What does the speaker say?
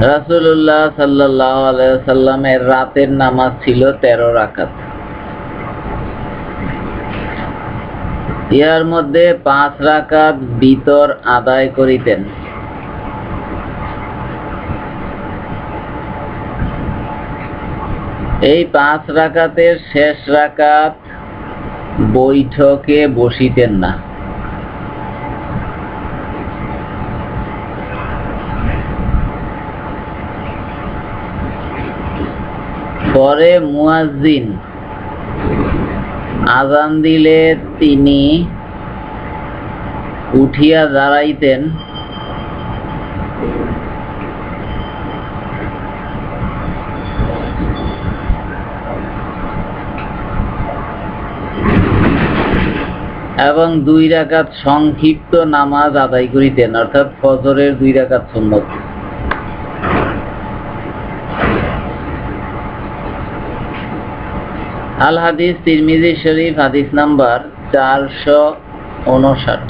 রাসূলুল্লাহ সাল্লাল্লাহু আলাইহি সাল্লামের রাতের নামাজ ছিল তেরো রাকাত। ইহার মধ্যে পাঁচ রাকাত বিতর আদায় করিতেন। এই পাঁচ রাকাতের শেষ রাকাত বৈঠকে বসিতেন না। পরে মুয়াজ্জিন আজান দিলে তিনি উঠিয়া দাঁড়াইতেন। এবং দুই রাকাত সংক্ষিপ্ত নামাজ আদায় করিতেন, অর্থাৎ ফজরের দুই রাকাত সুন্নত। আল হাদিস তিরমিজি শরীফ হাদিস নাম্বার চারশো উনষাট।